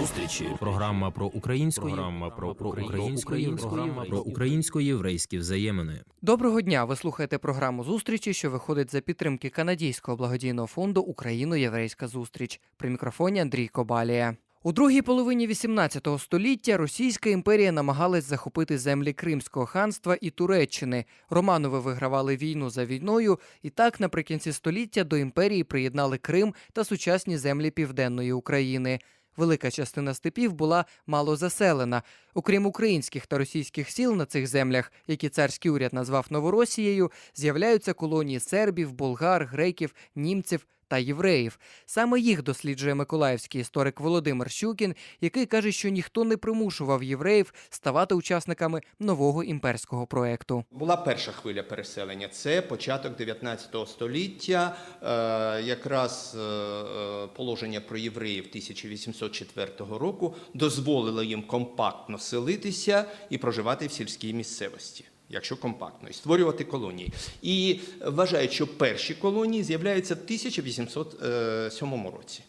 Зустрічі. Програма про українську програма про, про української програма про українсько-єврейські взаємини. Доброго дня! Ви слухаєте програму зустрічі, що виходить за підтримки канадійського благодійного фонду Україно-Єврейська зустріч. При мікрофоні Андрій Кобалія. У другій половині 18 століття Російська імперія намагалась захопити землі Кримського ханства і Туреччини. Романови вигравали війну за війною, і так наприкінці століття до імперії приєднали Крим та сучасні землі південної України. Велика частина степів була мало заселена. Окрім українських та російських сіл на цих землях, які царський уряд назвав Новоросією, з'являються колонії сербів, болгар, греків, німців та євреїв. Саме їх досліджує миколаївський історик Володимир Щукін, який каже, що ніхто не примушував євреїв ставати учасниками нового імперського проекту. Була перша хвиля переселення. Це початок 19 століття. Е, якраз е, е, положення про євреїв 1804 року дозволило їм компактно селитися і проживати в сільській місцевості. Якщо компактно, і створювати колонії. І вважають, що перші колонії з'являються в 1807 році.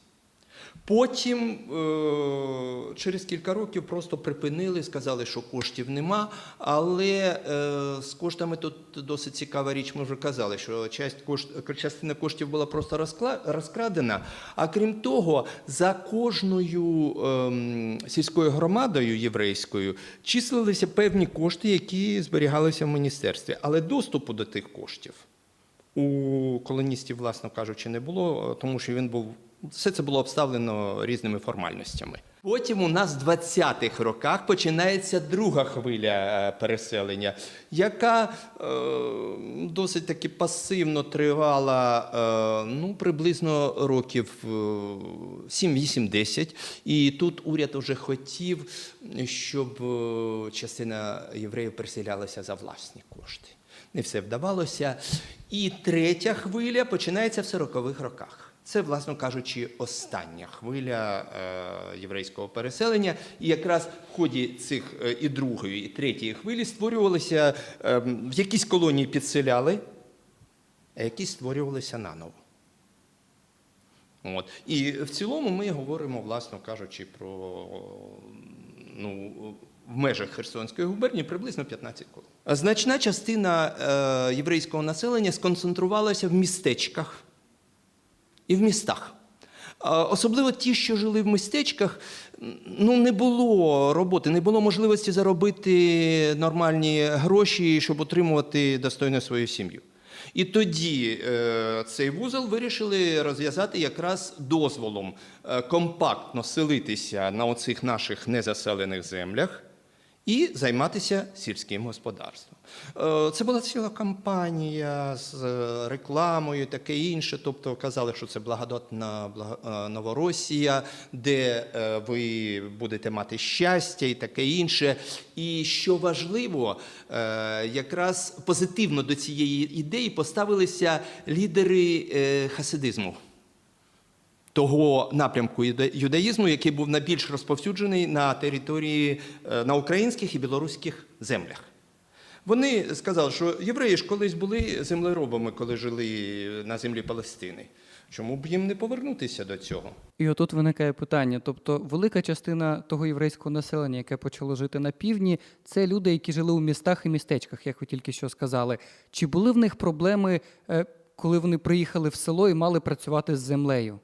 Потім е, через кілька років просто припинили, сказали, що коштів нема. Але е, з коштами тут досить цікава річ. Ми вже казали, що частина коштів була просто розкрадена. А крім того, за кожною ем, сільською громадою єврейською числилися певні кошти, які зберігалися в міністерстві. Але доступу до тих коштів у колоністів, власно кажучи, не було, тому що він був все це було обставлено різними формальностями. Потім у нас в 20-х роках починається друга хвиля е, переселення, яка е, досить таки пасивно тривала е, ну, приблизно років е, 7-8-10. І тут уряд уже хотів, щоб е, частина євреїв переселялася за власні кошти. Не все вдавалося. І третя хвиля починається в 40-х роках. Це, власно кажучи, остання хвиля е, єврейського переселення. І якраз в ході цих е, і другої, і третьої хвилі створювалися е, в якісь колонії підселяли, а якісь створювалися наново. От. І в цілому ми говоримо, власно кажучи, про ну, в межах Херсонської губернії приблизно 15 колон. Значна частина е, єврейського населення сконцентрувалася в містечках і в містах. Особливо ті, що жили в містечках, ну не було роботи, не було можливості заробити нормальні гроші, щоб утримувати достойно свою сім'ю. І тоді е, цей вузол вирішили розв'язати якраз дозволом е, компактно селитися на оцих наших незаселених землях і займатися сільським господарством. Е, Це була ціла кампанія з е, рекламою, таке інше. Тобто казали, що це благодатна е, Новоросія, де ви будете мати щастя і таке інше. І що важливо, якраз позитивно до цієї ідеї поставилися лідери хасидизму того напрямку юдаїзму, який був найбільш розповсюджений на території е, на українських і білоруських землях. Вони сказали, що євреї ж колись були землеробами, коли жили на землі Палестини. Чому б їм не повернутися до цього? І отут виникає питання: тобто, велика частина того єврейського населення, яке почало жити на півдні, це люди, які жили у містах і містечках, як ви тільки що сказали. Чи були в них проблеми, е, коли вони приїхали в село і мали працювати з землею?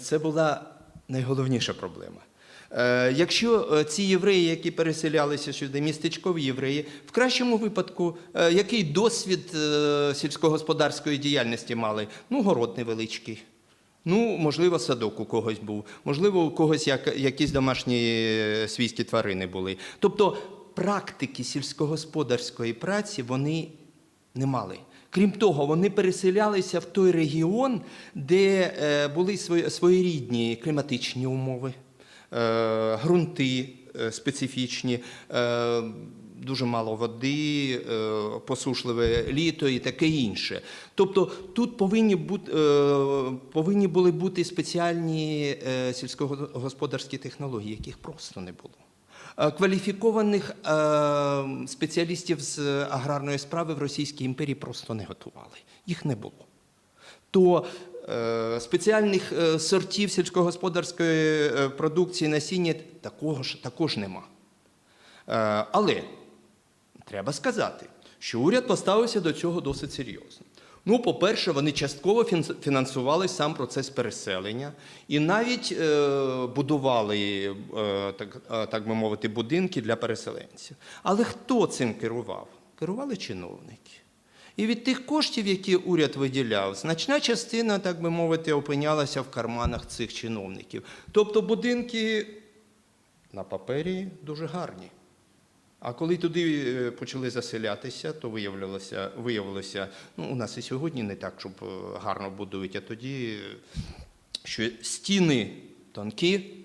Це була найголовніша проблема. Е, Якщо е, ці євреї, які переселялися сюди, містечкові євреї, в кращому випадку, е, який досвід е, сільськогосподарської діяльності мали? Ну, город невеличкий. Ну, можливо, садок у когось був, можливо, у когось як, якісь домашні е, свійські тварини були. Тобто практики сільськогосподарської праці вони не мали. Крім того, вони переселялися в той регіон, де е, були своєрідні кліматичні умови, е, ґрунти е, специфічні, е, дуже мало води, е, посушливе літо і таке інше. Тобто тут повинні, бути, е, повинні були бути спеціальні е, сільськогосподарські технології, яких просто не було. Е, Кваліфікованих е, спеціалістів з аграрної справи в Російській імперії просто не готували. Їх не було. То е, спеціальних сортів сільськогосподарської продукції насіння такого ж також нема. Але треба сказати, що уряд поставився до цього досить серйозно. Ну, по-перше, вони частково фінансували сам процес переселення і навіть е, будували, е, так, е, так би мовити, будинки для переселенців. Але хто цим керував? Керували чиновники. І від тих коштів, які уряд виділяв, значна частина, так би мовити, опинялася в карманах цих чиновників. Тобто будинки на папері дуже гарні. А коли туди е, почали заселятися, то виявилося, виявилося, ну у нас і сьогодні не так, щоб е, гарно будують, а тоді, е, що стіни тонкі,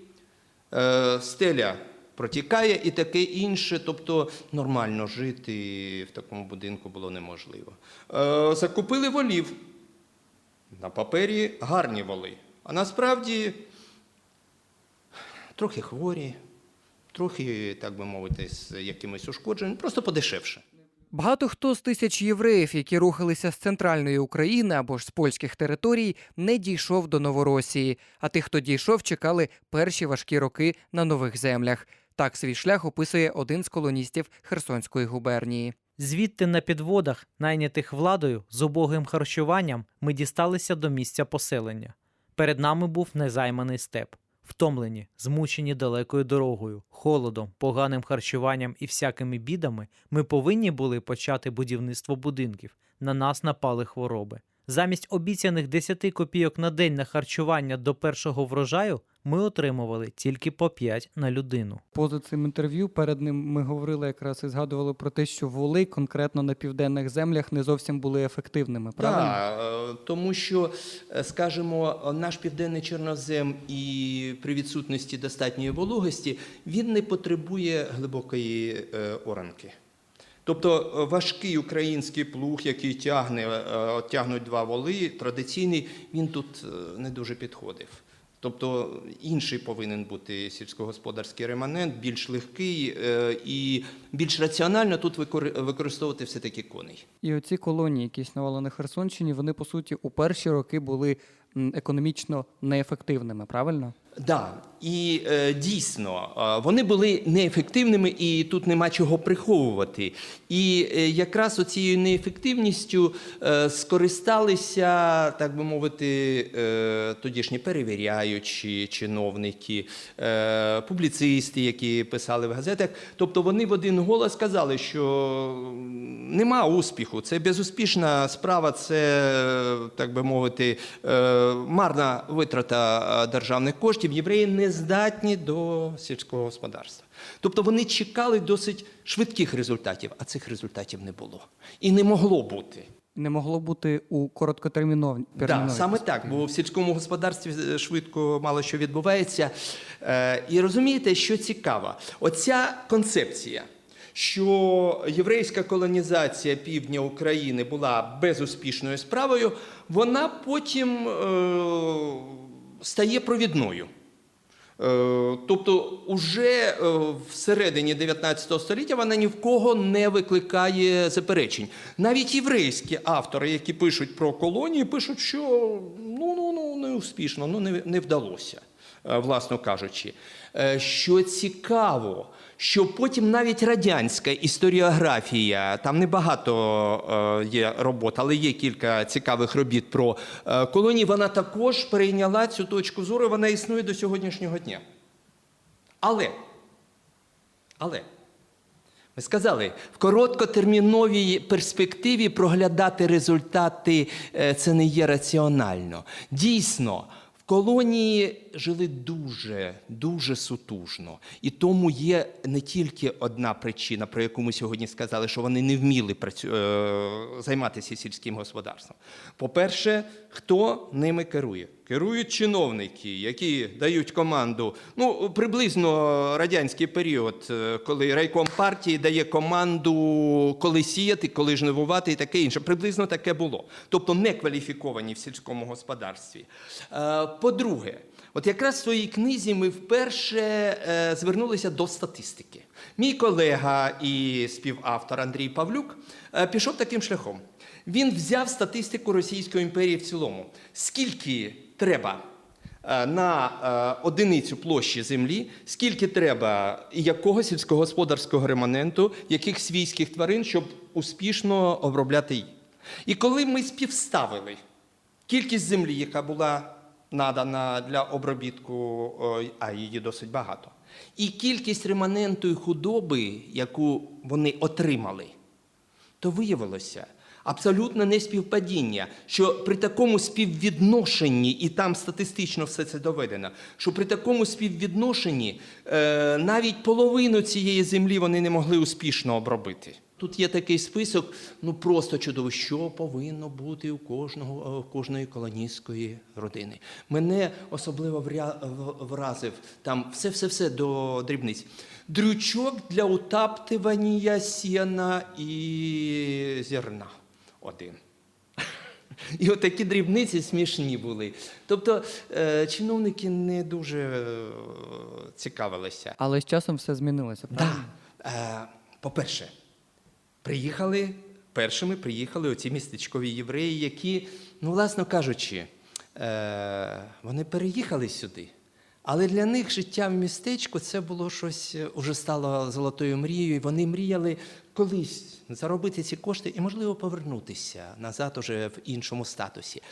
стеля протікає і таке інше, тобто нормально жити в такому будинку було неможливо. Закупили волів. На папері гарні воли. А насправді трохи хворі, трохи, так би мовити, з якимись ушкодженнями, просто подешевше. Багато хто з тисяч євреїв, які рухалися з центральної України або ж з польських територій, не дійшов до Новоросії. А тих, хто дійшов, чекали перші важкі роки на нових землях. Так свій шлях описує один з колоністів Херсонської губернії. Звідти на підводах, найнятих владою з убогим харчуванням, ми дісталися до місця поселення. Перед нами був незайманий степ. Втомлені, змучені далекою дорогою, холодом, поганим харчуванням і всякими бідами, ми повинні були почати будівництво будинків. На нас напали хвороби. Замість обіцяних 10 копійок на день на харчування до першого врожаю ми отримували тільки по 5 на людину. Поза цим інтерв'ю перед ним ми говорили якраз і згадували про те, що воли конкретно на південних землях не зовсім були ефективними. Правильно? Так, е, тому що, е, скажімо, наш південний чорнозем і при відсутності достатньої вологості він не потребує глибокої е, оранки. Тобто е, важкий український плуг, який тягне, е, тягнуть два воли, традиційний, він тут е, не дуже підходив. Тобто інший повинен бути сільськогосподарський реманент, більш легкий і більш раціонально тут використовувати все-таки коней. І оці колонії, які існували на Херсонщині, вони по суті у перші роки були економічно неефективними, правильно? Да, і е, дійсно вони були неефективними, і тут нема чого приховувати. І е, якраз оцією неефективністю е, скористалися, так би мовити, тодішні перевіряючі чиновники, публіцисти, які писали в газетах. Тобто вони в один голос сказали, що нема успіху, це безуспішна справа, це, так би мовити, марна витрата державних коштів. Євреї не здатні до сільського господарства. Тобто вони чекали досить швидких результатів, а цих результатів не було. І не могло бути. Не могло бути у короткотерміновій Так, саме так, бо в сільському господарстві е, швидко мало що відбувається. Е, І розумієте, що цікаво, оця концепція, що єврейська колонізація півдня України була безуспішною справою, вона потім е, стає провідною. Е, Тобто, уже е, всередині 19 століття вона ні в кого не викликає заперечень. Навіть єврейські автори, які пишуть про колонії, пишуть, що ну, ну, ну не успішно, ну не, не вдалося, е, власно кажучи. Що цікаво, що потім навіть радянська історіографія, там небагато е, є робот, але є кілька цікавих робіт про е, колонії, вона також перейняла цю точку зору, вона існує до сьогоднішнього дня. Але, але, ми сказали, в короткотерміновій перспективі проглядати результати е, це не є раціонально. Дійсно, в колонії жили дуже, дуже сутужно. І тому є не тільки одна причина, про яку ми сьогодні сказали, що вони не вміли працю... е, займатися сільським господарством. По-перше, хто ними керує? Керують чиновники, які дають команду. Ну, приблизно радянський період, е, коли райком партії дає команду, коли сіяти, коли жнивувати і таке інше. Приблизно таке було. Тобто не кваліфіковані в сільському господарстві. Е, По-друге, от якраз в своїй книзі ми вперше е, звернулися до статистики. Мій колега і співавтор Андрій Павлюк е, пішов таким шляхом. Він взяв статистику Російської імперії в цілому. Скільки треба е, на е, одиницю площі землі, скільки треба якого сільськогосподарського реманенту, яких свійських тварин, щоб успішно обробляти її. І коли ми співставили кількість землі, яка була надана для обробітку, а її досить багато, і кількість реманенту худоби, яку вони отримали, то виявилося абсолютне неспівпадіння, що при такому співвідношенні, і там статистично все це доведено, що при такому співвідношенні е, навіть половину цієї землі вони не могли успішно обробити. Тут є такий список, ну просто чудово, що повинно бути у кожного у кожної колоністської родини. Мене особливо вразив там все, все, все до дрібниць. Дрючок для утаптування сіна і зерна. Один. І от такі дрібниці смішні були. Тобто е, чиновники не дуже е, цікавилися. Але з часом все змінилося. правильно? Да. Е, по-перше, приїхали, першими приїхали оці містечкові євреї, які, ну, власно кажучи, е, вони переїхали сюди. Але для них життя в містечку це було щось е, уже стало золотою мрією. І вони мріяли колись заробити ці кошти і, можливо, повернутися назад уже в іншому статусі.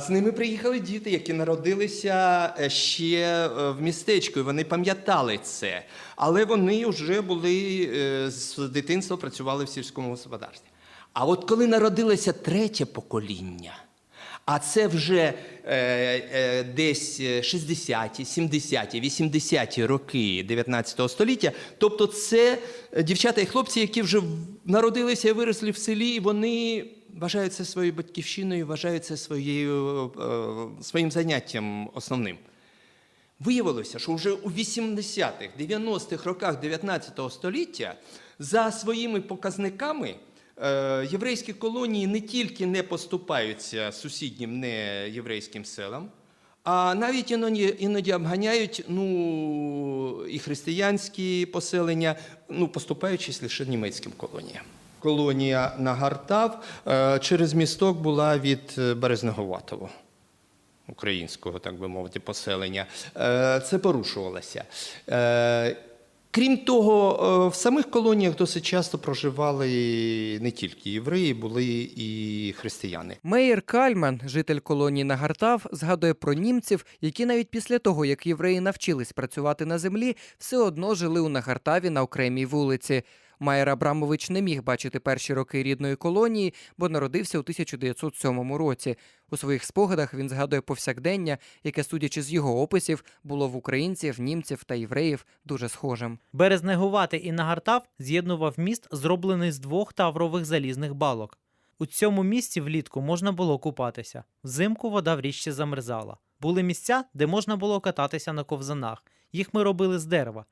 З ними приїхали діти, які народилися е, ще е, в містечку, і вони пам'ятали це. Але вони вже були з дитинства працювали в сільському господарстві. А от коли народилося третє покоління, а це вже е, е, десь 60-ті, 70-ті, 80-ті роки 19 століття. Тобто, це е, дівчата і хлопці, які вже народилися і виросли в селі, і вони вважають це своєю батьківщиною, вважають це своєю, е, своїм заняттям основним. Виявилося, що вже у 80-х, 90-х роках 19 століття за своїми показниками єврейські колонії не тільки не поступаються сусіднім неєврейським селам, а навіть іноді, іноді обганяють ну, і християнські поселення, ну, поступаючись лише німецьким колоніям. Колонія Нагартав е, через місток була від е, Березнеговатого українського, так би мовити, поселення, е, це порушувалося. Крім того, е, в самих колоніях досить часто проживали не тільки євреї, були і християни. Мейер Кальман, житель колонії Нагартав, згадує про німців, які навіть після того, як євреї навчились працювати на землі, все одно жили у Нагартаві на окремій вулиці. Майер Абрамович не міг бачити перші роки рідної колонії, бо народився у 1907 році. У своїх спогадах він згадує повсякдення, яке, судячи з його описів, було в українців, німців та євреїв дуже схожим. Березнегувати і Нагартав з'єднував міст, зроблений з двох таврових залізних балок. У цьому місці влітку можна було купатися. Взимку вода в річці замерзала. Були місця, де можна було кататися на ковзанах. Їх ми робили з дерева.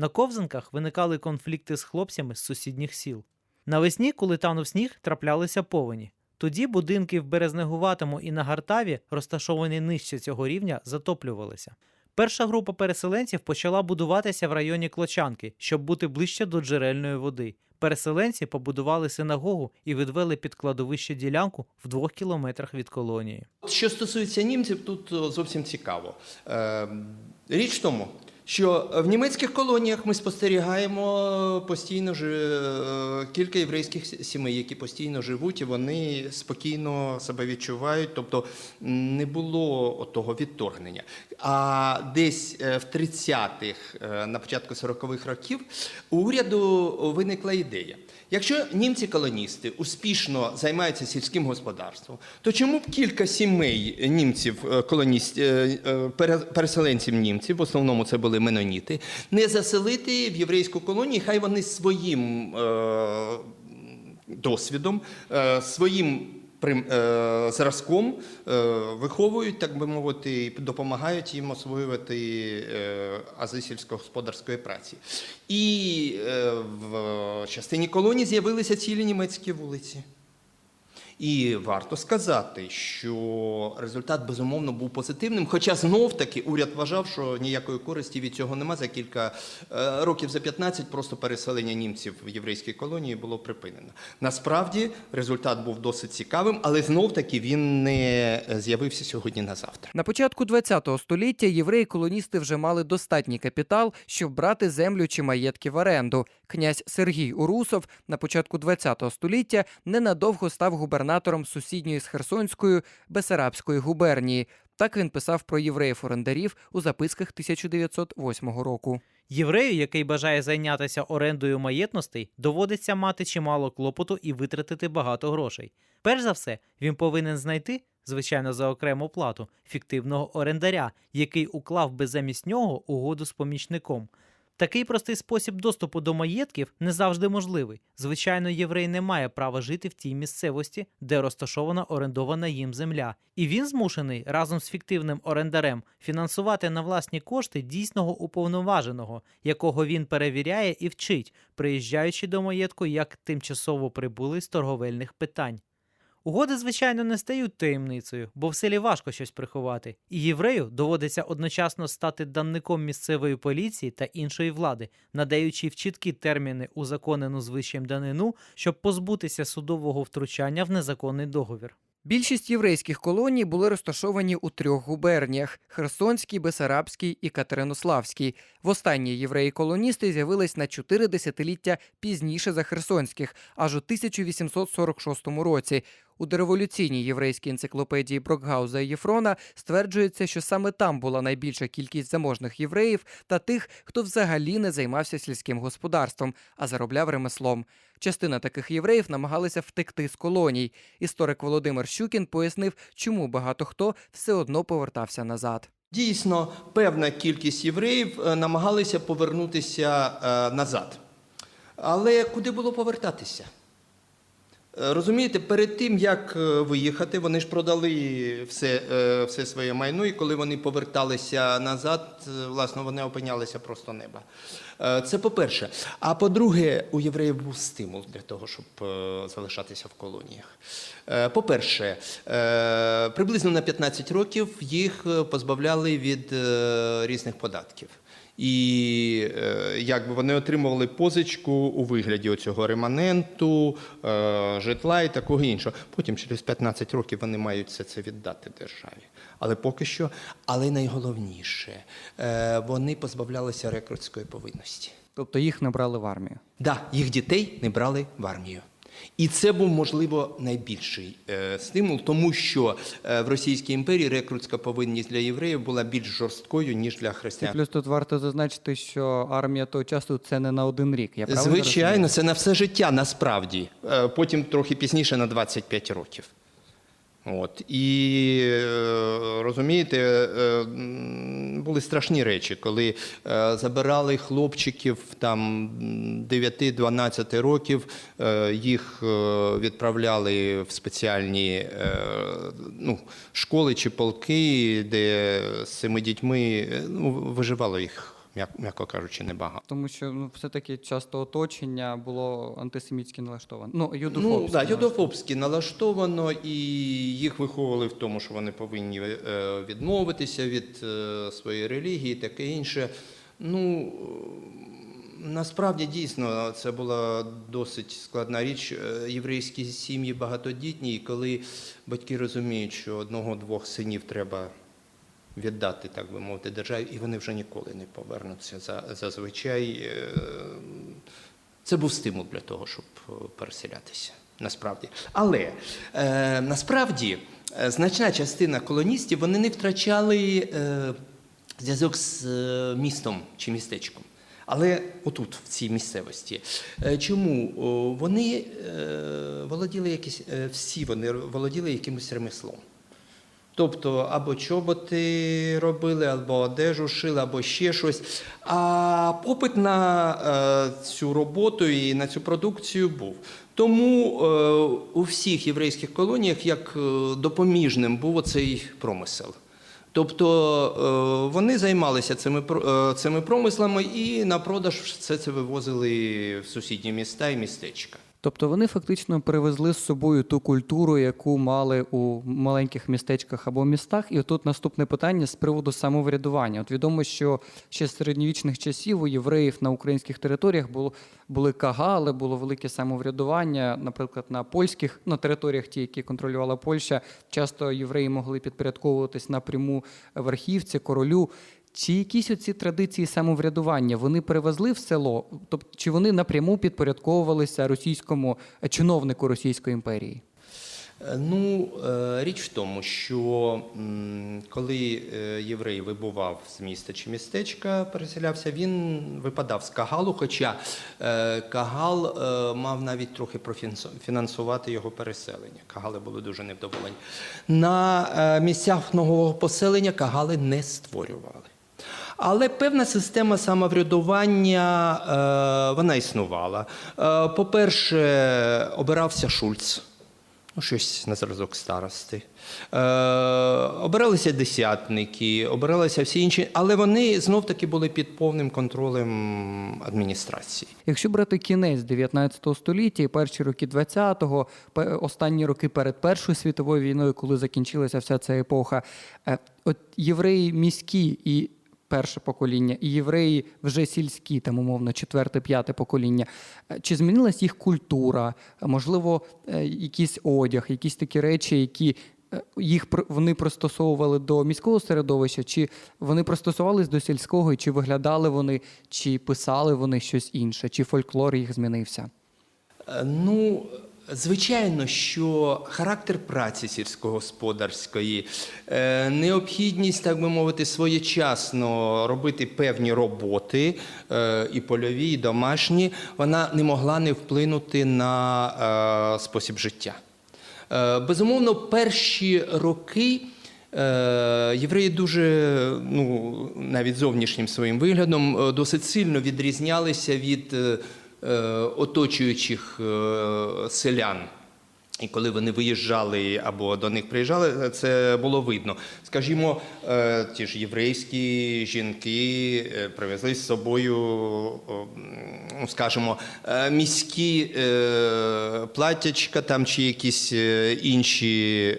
На ковзанках виникали конфлікти з хлопцями з сусідніх сіл. Навесні, коли танув сніг, траплялися повені. Тоді будинки в Березнегуватому і на Гартаві, розташовані нижче цього рівня, затоплювалися. Перша група переселенців почала будуватися в районі Клочанки, щоб бути ближче до джерельної води. Переселенці побудували синагогу і відвели під кладовище ділянку в двох кілометрах від колонії. Що стосується німців, тут зовсім цікаво. Е, Річ тому, що в німецьких колоніях ми спостерігаємо постійно ж, е, кілька єврейських сімей, які постійно живуть, і вони спокійно себе відчувають, тобто не було того відторгнення. А десь е, в 30-х, е, на початку 40-х років, у уряду виникла ідея. Якщо німці-колоністи успішно займаються сільським господарством, то чому б кілька сімей німців, е, колоніст, е, е, пере- переселенців німців, в основному це були меноніти, не заселити в єврейську колонію, хай вони своїм е, досвідом, е, своїм прим- е, зразком е, виховують, так би мовити, і допомагають їм освоювати е, ази сільськогосподарської праці. І е, в частині колонії з'явилися цілі німецькі вулиці. І варто сказати, що результат безумовно був позитивним. Хоча знов таки уряд вважав, що ніякої користі від цього нема. За кілька е, років за 15 просто переселення німців в єврейські колонії було припинено. Насправді результат був досить цікавим, але знов таки він не з'явився сьогодні на завтра. На початку ХХ століття євреї-колоністи вже мали достатній капітал, щоб брати землю чи маєтки в оренду. Князь Сергій Урусов на початку ХХ століття ненадовго став губернатором сусідньої з Херсонською Бесарабської губернії. Так він писав про євреїв-орендарів у записках 1908 року. Єврею, який бажає зайнятися орендою маєтностей, доводиться мати чимало клопоту і витратити багато грошей. Перш за все, він повинен знайти, звичайно, за окрему плату, фіктивного орендаря, який уклав би замість нього угоду з помічником. Такий простий спосіб доступу до маєтків не завжди можливий. Звичайно, єврей не має права жити в тій місцевості, де розташована орендована їм земля, і він змушений разом з фіктивним орендарем фінансувати на власні кошти дійсного уповноваженого, якого він перевіряє і вчить, приїжджаючи до маєтку як тимчасово прибулий з торговельних питань. Угоди, звичайно, не стають таємницею, бо в селі важко щось приховати, і єврею доводиться одночасно стати данником місцевої поліції та іншої влади, надаючи в чіткі терміни узаконену звичаєм данину, щоб позбутися судового втручання в незаконний договір. Більшість єврейських колоній були розташовані у трьох губерніях: Херсонській, Бесарабській і Катеринославській. Востаннє євреї-колоністи з'явились на чотири десятиліття пізніше за херсонських, аж у 1846 році. У дореволюційній єврейській енциклопедії Брокгауза і Єфрона стверджується, що саме там була найбільша кількість заможних євреїв та тих, хто взагалі не займався сільським господарством, а заробляв ремеслом. Частина таких євреїв намагалися втекти з колоній. Історик Володимир Щукін пояснив, чому багато хто все одно повертався назад. Дійсно, певна кількість євреїв е, намагалися повернутися е, назад. Але куди було повертатися? Е, Розумієте, перед тим, як е, виїхати, вони ж продали все, е, все своє майно, і коли вони поверталися назад, власне, вони опинялися просто неба. Це по-перше. А по-друге, у євреїв був стимул для того, щоб залишатися в колоніях. По-перше, приблизно на 15 років їх позбавляли від різних податків. І е, якби вони отримували позичку у вигляді оцього реманенту, е, житла і такого іншого. Потім через 15 років вони мають все це віддати державі. Але поки що, але найголовніше, е, вони позбавлялися рекрутської повинності. Тобто їх не брали в армію. Да, їх дітей не брали в армію. І це був, можливо, найбільший е, стимул, тому що е, в Російській імперії рекрутська повинність для євреїв була більш жорсткою, ніж для І християн. плюс тут варто зазначити, що армія того часу це не на один рік. Я правильно Звичайно, розумію? це на все життя насправді. Е, Потім трохи пізніше на 25 років. От. І е, розумієте, е, були страшні речі, коли е, забирали хлопчиків там 9-12 років, їх відправляли в спеціальні ну, школи чи полки, де з цими дітьми ну, виживало їх, м'яко- кажучи, небагато. Тому що ну, все-таки часто оточення було антисемітськи налаштоване. Ну, Ну, юдофобське. да, юдофобськи налаштовано, і їх виховували в тому, що вони повинні е, відмовитися від е, своєї релігії, таке інше. Ну, насправді дійсно це була досить складна річ. Е, Єврейські сім'ї багатодітні, і коли батьки розуміють, що одного-двох синів треба віддати, так би мовити, державі, і вони вже ніколи не повернуться. За- Зазвичай е, це був стимул для того, щоб е, переселятися. Насправді. Але е, насправді е, значна частина колоністів вони не втрачали е, зв'язок з містом чи містечком. Але отут, в цій місцевості. Чому? Вони володіли якісь, всі вони володіли якимось ремеслом. Тобто або чоботи робили, або одежу шили, або ще щось. А попит на е, цю роботу і на цю продукцію був. Тому е, у всіх єврейських колоніях як е, допоміжним був оцей промисел. Тобто е, вони займалися цими, е, цими промислами і на продаж все це вивозили в сусідні міста і містечка. Тобто вони фактично привезли з собою ту культуру, яку мали у маленьких містечках або містах. І отут наступне питання з приводу самоврядування. От відомо, що ще з середньовічних часів у євреїв на українських територіях було, були кагали, було велике самоврядування. Наприклад, на польських на територіях, ті, які контролювала Польща, часто євреї могли підпорядковуватись напряму верхівці, королю. Чи якісь оці традиції самоврядування вони привезли в село? Тобто, чи вони напряму підпорядковувалися російському е, чиновнику Російської імперії? Е, Ну, е, річ в тому, що коли єврей вибував з міста чи містечка, переселявся, він випадав з Кагалу, хоча Кагал мав навіть трохи профінансувати його переселення. Кагали були дуже невдоволені. На місцях нового поселення Кагали не створювали. Але певна система самоврядування е, вона існувала. Е, По-перше, обирався Шульц. Ну, щось на зразок старости. Е, обиралися десятники, обиралися всі інші, але вони знов таки були під повним контролем адміністрації. Якщо брати кінець 19 століття і перші роки 20-го, останні роки перед Першою світовою війною, коли закінчилася вся ця епоха, е, от євреї міські і перше покоління, і євреї вже сільські, там умовно, четверте, п'яте покоління. е, Чи змінилась їх культура? Е, Можливо, е, якийсь одяг, якісь такі речі, які їх вони пристосовували до міського середовища, чи вони пристосувались до сільського, чи виглядали вони, чи писали вони щось інше, чи фольклор їх змінився? Ну, звичайно, що характер праці сільськогосподарської, е, необхідність, так би мовити, своєчасно робити певні роботи е, і польові, і домашні, вона не могла не вплинути на е, спосіб життя. Безумовно, перші роки. Євреї дуже, ну, навіть зовнішнім своїм виглядом, досить сильно відрізнялися від оточуючих е, селян. І коли вони виїжджали або до них приїжджали, це було видно. Скажімо, е, ті ж єврейські жінки е, привезли з собою, ну, скажімо, е, міські платтячка там чи якісь інші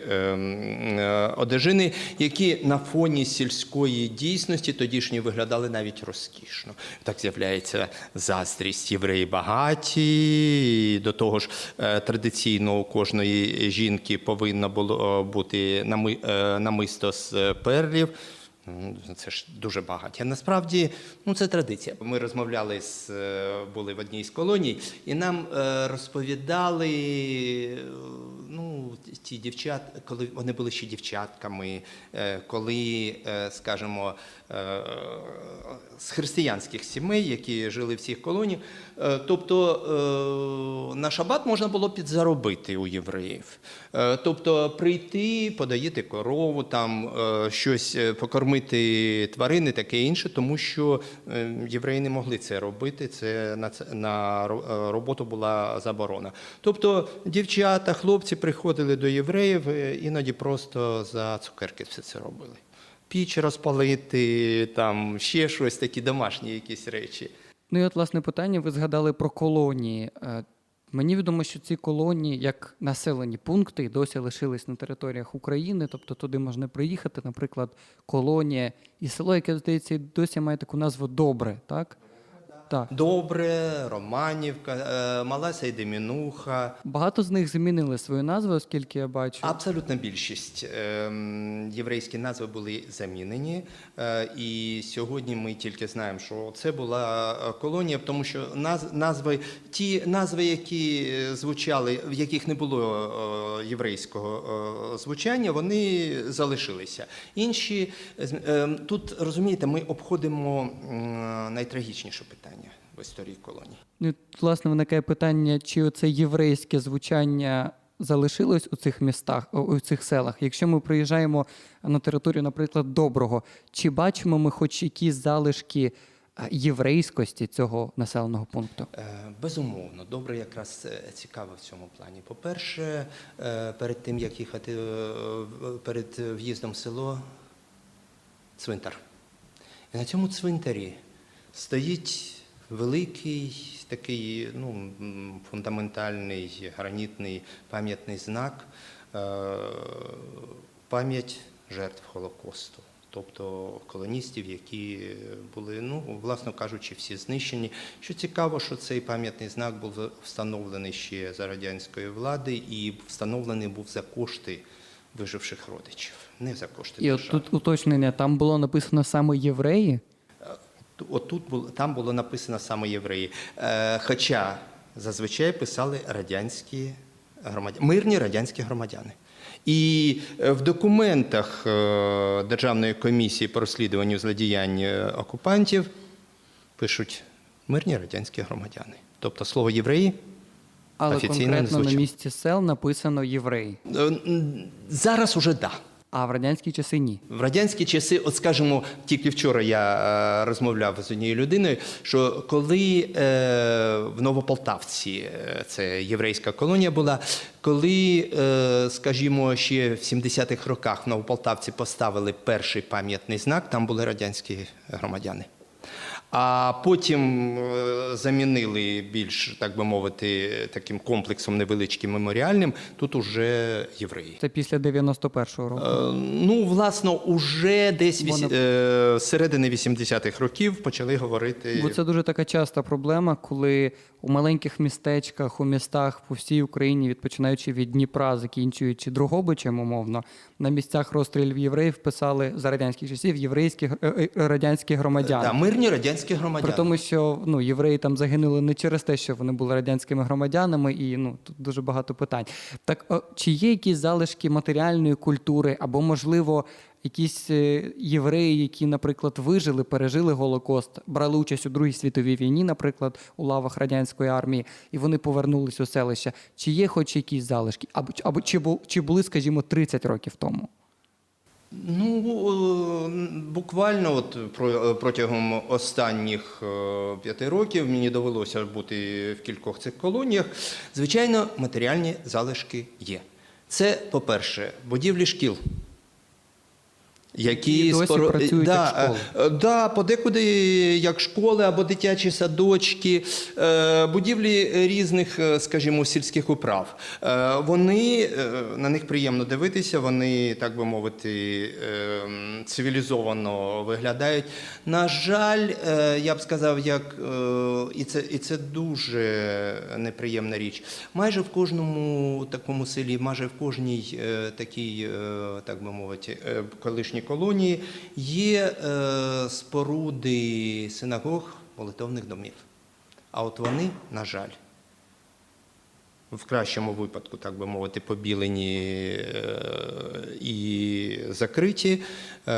одежини, які на фоні сільської дійсності тодішньої виглядали навіть розкішно. Так з'являється заздрість євреї багаті. До того ж, традиційно у кожної жінки повинно було е, бути е, намисто з е, перлів. Це ж дуже багато. Насправді ну, це традиція. Ми розмовляли з були в одній з колоній, і нам розповідали ну, ті дівчат, коли вони були ще дівчатками, е, коли, е, скажімо, е, з християнських сімей, які жили в цих колоніях. Тобто на шабат можна було підзаробити у євреїв. Тобто прийти, подоїти корову, там щось покормити тварини, таке інше, тому що євреї не могли це робити. Це на на роботу була заборона. Тобто дівчата, хлопці приходили до євреїв, е, іноді просто за цукерки все це робили. Піч розпалити, там ще щось, такі домашні якісь речі. Ну і от власне питання, ви згадали про колонії. Е, Мені відомо, що ці колонії, як населені пункти, досі лишились на територіях України, тобто туди можна приїхати, наприклад, колонія і село, яке здається, досі має таку назву Добре, так? Так. Добре, Романівка, е, Мала Сейдемінуха. Багато з них змінили свою назву, оскільки я бачу. Абсолютна більшість ем, єврейські назви були замінені. Е, І сьогодні ми тільки знаємо, що це була е, колонія, тому що наз- назви, ті назви, які звучали, в яких не було єврейського звучання, вони залишилися. Інші ем, тут розумієте, ми обходимо найтрагічніше питання в історії колонії. Ну, власне, виникає питання, чи оце єврейське звучання залишилось у цих містах, у- цих селах. Якщо ми приїжджаємо на територію, наприклад, Доброго, чи бачимо ми хоч якісь залишки е, єврейськості цього населеного пункту? Е, Безумовно, добре якраз е, цікаво в цьому плані. По-перше, е, перед тим як їхати перед в'їздом в село, цвинтар. І на цьому цвинтарі стоїть великий такий ну, фундаментальний гранітний пам'ятний знак е, пам'ять жертв Голокосту. Тобто колоністів, які були, ну, власно кажучи, всі знищені. Що цікаво, що цей пам'ятний знак був встановлений ще за радянської влади і встановлений був за кошти виживших родичів, не за кошти І от держави. тут уточнення, там було написано саме євреї. От тут було, там було написано саме євреї. Е, хоча зазвичай писали радянські громадяни, мирні радянські громадяни. І е, в документах е, Державної комісії по розслідуванню злодіянь окупантів пишуть мирні радянські громадяни. Тобто слово євреї Але Офіційно не конкретно на місці сел написано євреї, зараз уже да. А в радянські часи ні. В радянські часи, от скажімо, тільки вчора я е, розмовляв з однією людиною, що коли е, в Новополтавці, е, це єврейська колонія була, коли, е, скажімо, ще в 70-х роках в Новополтавці поставили перший пам'ятний знак, там були радянські громадяни. А потім е, замінили більш, так би мовити, таким комплексом невеличким меморіальним, тут уже євреї. Це після 91-го року. Е, Ну, власно, уже десь віс... Воно- е, середини 80-х років почали говорити. Бо це дуже така часта проблема, коли у маленьких містечках, у містах по всій Україні, від починаючи від Дніпра, закінчуючи Дрогобичем, умовно, на місцях розстрілів євреїв писали за радянських часів єврейські е, е, радянські громадяни. Да, мирні радянські громадяни. При тому, що ну, євреї там загинули не через те, що вони були радянськими громадянами, і ну тут дуже багато питань. Так о, чи є якісь залишки матеріальної культури, або, можливо, якісь е, євреї, які, наприклад, вижили, пережили Голокост, брали участь у Другій світовій війні, наприклад, у лавах радянської армії, і вони повернулись у селище. Чи є хоч якісь залишки? Або, або чи, бу- чи були, скажімо, 30 років тому? Ну, е, буквально от протягом останніх е, п'яти років мені довелося бути в кількох цих колоніях. Звичайно, матеріальні залишки є. Це, по-перше, будівлі шкіл. Які І досі споро- працюють да, як школи. е, Да, подекуди як школи або дитячі садочки, е, будівлі різних, е, скажімо, сільських управ. Вони на них приємно дивитися, вони, так би мовити, цивілізовано виглядають. На жаль, я б сказав, як і це, і це дуже неприємна річ. Майже в кожному такому селі, майже в кожній такій, так би мовити, колишній колонії є е, споруди синагог, молитовних домів. А от вони, на жаль, в кращому випадку, так би мовити, побілені е, і закриті, е,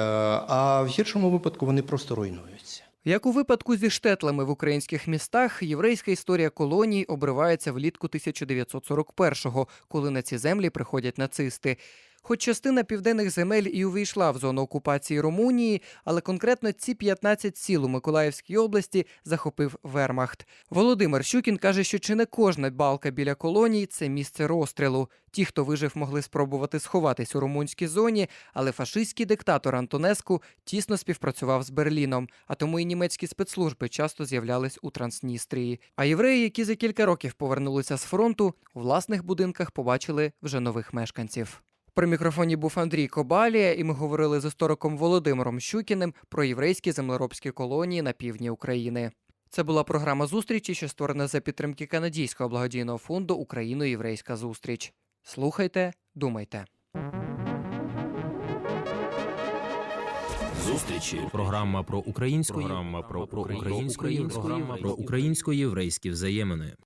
а в гіршому випадку вони просто руйнуються. Як у випадку зі штетлами в українських містах, єврейська історія колоній обривається влітку 1941-го, коли на ці землі приходять нацисти. Хоч частина південних земель і увійшла в зону окупації Румунії, але конкретно ці 15 сіл у Миколаївській області захопив Вермахт. Володимир Щукін каже, що чи не кожна балка біля колоній це місце розстрілу. Ті, хто вижив, могли спробувати сховатись у румунській зоні, але фашистський диктатор Антонеску тісно співпрацював з Берліном, а тому і німецькі спецслужби часто з'являлись у Трансністрії. А євреї, які за кілька років повернулися з фронту, у власних будинках побачили вже нових мешканців. При мікрофоні був Андрій Кобалія, і ми говорили з істориком Володимиром Щукіним про єврейські землеробські колонії на півдні України. Це була програма зустрічі, що створена за підтримки канадійського благодійного фонду Україно-Єврейська зустріч. Слухайте, думайте. Зустрічі. Програма про українську програма про, про українську програма про українсько-єврейські взаємини.